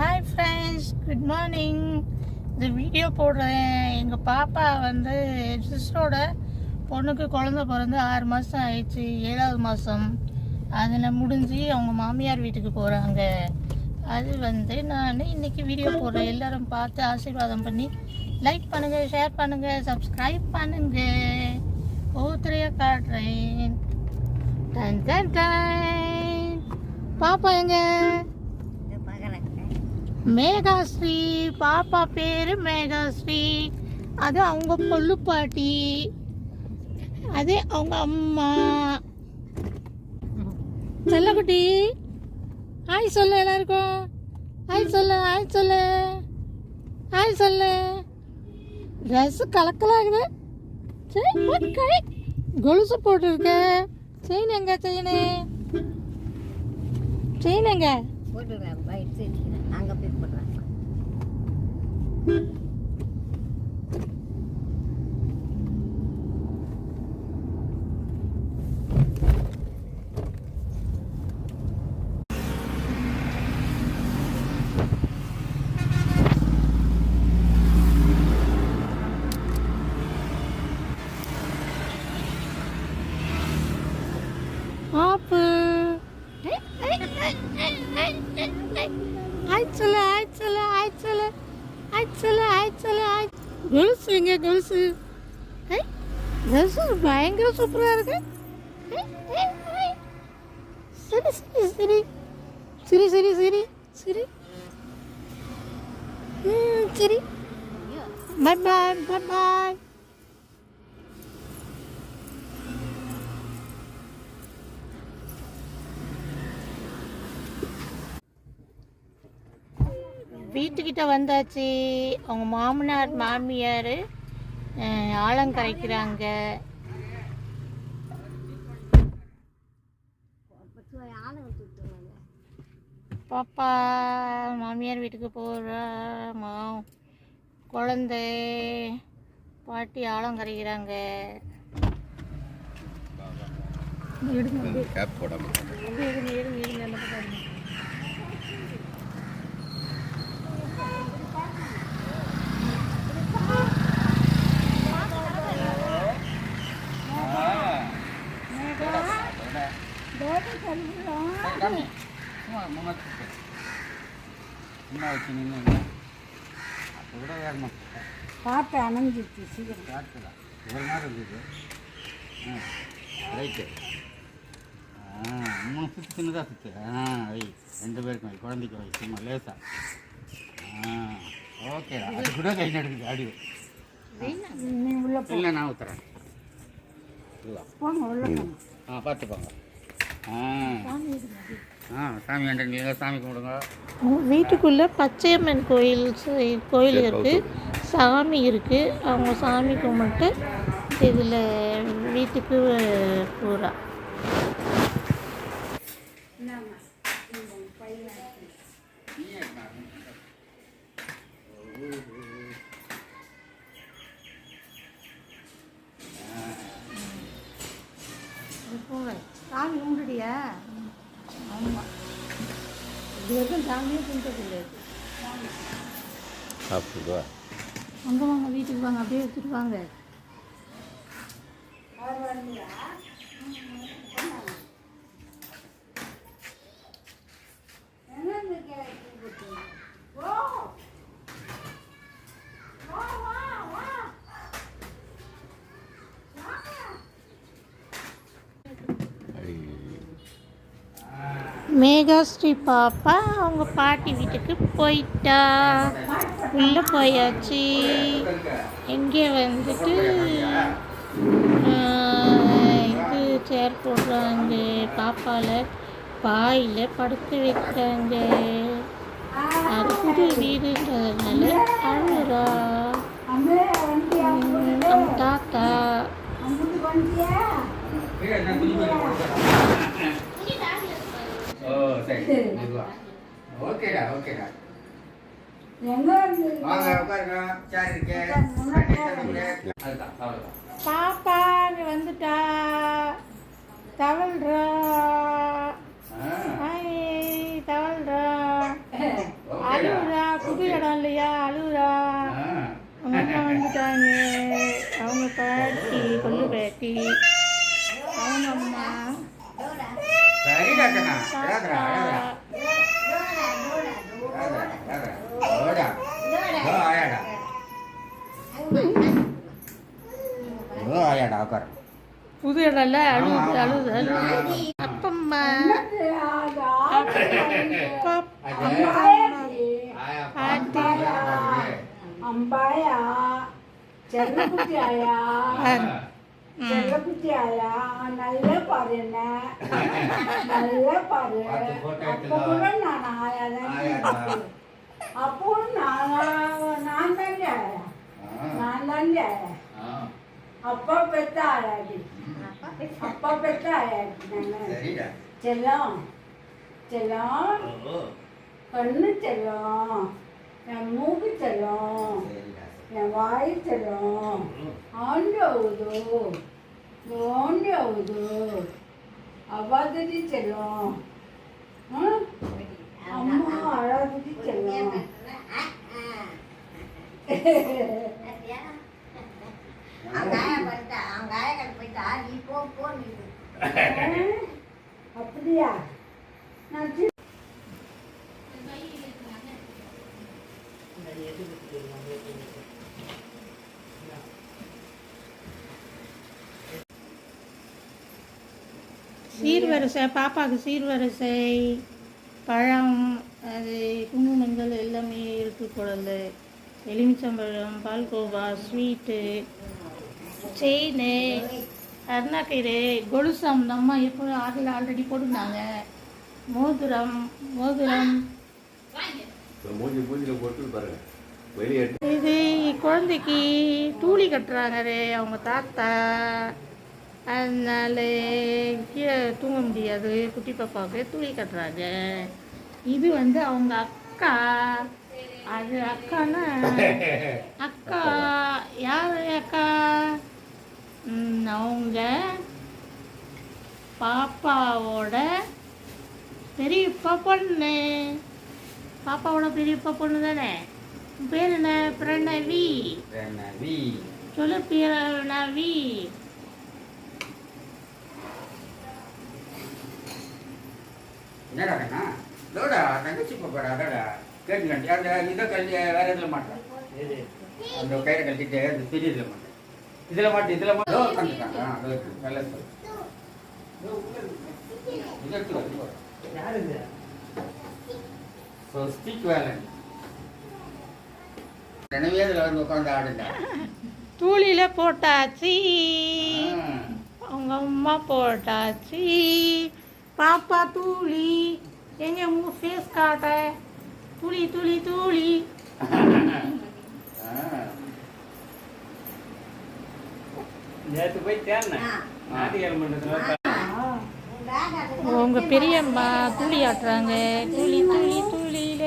Hi friends good morning இந்த video போடுறேன். எங்கள் பாப்பா வந்து சிஸ்டரோட பொண்ணுக்கு குழந்த பிறந்து ஆறு மாதம் ஆயிடுச்சு. ஏழாவது மாதம் அதில் முடிஞ்சு அவங்க மாமியார் வீட்டுக்கு போகிறாங்க அது வந்து நான் இன்னைக்கு வீடியோ போடுறேன். எல்லோரும் பார்த்து ஆசீர்வாதம் பண்ணி லைக் பண்ணுங்கள் ஷேர் பண்ணுங்கள் சப்ஸ்கிரைப் பண்ணுங்கள் ஒவ்வொருத்தரையாக காட்டுறேன். பாப்பா எங்க? மேகாஸ்ரீ பாப்பா பேர் மேகாஸ்ரீ. அது அவங்க பொல்லு பாட்டி. அது அவங்க அம்மா. செல்லக்குட்டி ஹாய் சொல்லு எல்லாருக்கும். ஹாய் சொல்லு ஹாய் சொல்லு. ஹாய் சொல்லு. ட்ரெஸ் கலக்கலாகுது சரி கை. கொலுசு போட்டிருக்க. செயின் எங்க செயினு? செயின் எங்க? போட்டுடுறேன். Beep. ஐ பயங்கர சூப்பராக இருக்கு சரி சரி சரி சரி சரி சரி சரி ம் சரி பாய் பாய் பாய் பாய் வீட்டுக்கிட்ட வந்தாச்சு. அவங்க மாமனார் மாமியார். ஆழம் கரைக்கிறாங்க. பாப்பா மாமியார் வீட்டுக்கு போகிறா மா குழந்தை பாட்டி ஆழம் கரைக்கிறாங்க. எடுங்க எடுங்க எடுங்க. வச்சு நின்று அப்போ கூட வேகமாக பாட்டு அணைஞ்சிருச்சு சீக்கிரம். காட்டுல இவ்வளோ நேரம் இருந்தது. ஆ ரைட்டு. ஆ மூணு சுற்று சின்னதாக சுற்று ஆ வை ரெண்டு பேருக்கும் வை குழந்தைக்கு வை சும்மா லேசா. ஆ ஓகே அது கூட கை நடுக்குது அடி. இல்லை நான் ஊத்துறேன். போங்க உள்ள ஆ பார்த்து போங்க ஆ. ஆ சாமி ஆண்ட நீங்கள் சாமி கும்பிடுங்க. வீட்டுக்குள்ள பச்சையம்மன் கோயில் ச- கோயில் இருக்கு. சாமி இருக்கு. அவங்க சாமி கும்பிட்டு இதில் வீட்டுக்கு பூரா சாமி இது வரைக்கும் சாமியே கும்பிட்டதில்லை சாப்பிடுவா அங்கே வாங்க வீட்டுக்கு வாங்க அப்படியே எடுத்துட்டு வாங்க. மேகாஸ்ரீ பாப்பா அவங்க பாட்டி வீட்டுக்கு போயிட்டா. உள்ளே போயாச்சு. இங்கே வந்துட்டு இது சேர் போடுறாங்க. பாப்பாவில் பாயில் படுக்க வைக்கிறாங்க. அது புது வீடுன்றதுனால அழுறா. அவங்க தாத்தா. ஓ சரி. மெதுவா. ஓகேடா ஓகேடா. எங்க இருந்து வாங்க உட்காருங்க. சேர் இருக்கு. அதுதான் அவ்வளோதான் பாப்பா வந்துட்டா. தவழ்றா. ஆ. ஹாய் தவழ்றா. ஓகேடா. புது இடம் இல்லையா? அழுகுறா அம்மா வந்துட்டாங்க. அவங்க பாட்டி கொள்ளு பாட்டி. அவங்க அம்மா. ஆயாடா. ஓ, ஆயாடா, உட்காரு. புது இடம்ல அழுது ஆமா, அழுது ஆமா. அழுது அப்பம்மா அது அப்பா அது ஆயா பாட்டி. பாட்டி பாருங்க. அம்பாயா செல்லக்குட்டி ஆயா செல்லக்குட்டி ஆயா நல்லா பாரு என்ன நல்லா பாரு அப்போ கூட நான் ஆயா தான் ஆயாடா. அப்போ நான் நான் தானே ஆயா ஆ. நான் தானே ஆயா. அப்பா பெத்த ஆயாடி அப்பா பெத்த ஆயாடி. செல்லம் செல்லம் கண்ணு செல்லம் என் மூக்கு செல்லம். என் வாழ்த்தரும் ஆண்டவுது நோண்டவுது அவாதடி செல்லும். அம்மா அழகுடி செல்லும். அப்படியா? நான் சீர்வரிசை பாப்பாவுக்கு சீர்வரிசை பழம் அது குங்குமங்கள் எல்லாமே இருக்கு குழல் எலுமிச்சம்பழம் பால்கோவா ஸ்வீட்டு செயின் அருணாக்கயிறு கொலுசம் அந்த அம்மா எப்போ ஆடில் ஆல்ரெடி போட்டுருந்தாங்க. மோதிரம் மோதிரம். இது குழந்தைக்கு தூளி கட்டுறாங்க ரே அவங்க தாத்தா. அதனால கீழே தூங்க முடியாது. குட்டி பாப்பாவுக்கு தூளி கட்டுறாங்க. இது வந்து அவங்க அக்கா. அது அக்கானா? அக்கா. யார் அக்கா? அவங்க பாப்பாவோட பெரியப்பா பொண்ணு. பாப்பாவோட பெரியப்பா பொண்ணு தானே? பேர் என்ன? பிரணவி. பிரணவி. சொல்லு பிரணவி என்னடா கண்ணா இதோடா தங்கச்சி பாப்பாடா கேட்டுக்கண்டி அந்த இதை கழட்டி வேற இதில் மாட்டேன் அந்த கயிறை கழட்டிட்டு அந்த பெரிய இதில் மாட்டேன் இதில் மாட்டு இதில் மாட்டோம் உட்காந்துட்டாங்க. நல்லா சொல்லு இதை எடுத்து வா, இது? வா. ஸ்வஸ்திக் வேலை. எனவே அதில் வந்து உட்காந்து ஆடுண்டா தூளியில போட்டாச்சு. அவங்க அம்மா போட்டாச்சு. பாப்பா தூளி. எங்க உங்க ஃபேஸ் காட்ட? துளி துளி துளி. நேற்று போய் தேடினேன். உங்க பெரியம்மா துளி ஆட்டுறாங்க. துளி துளி துளியில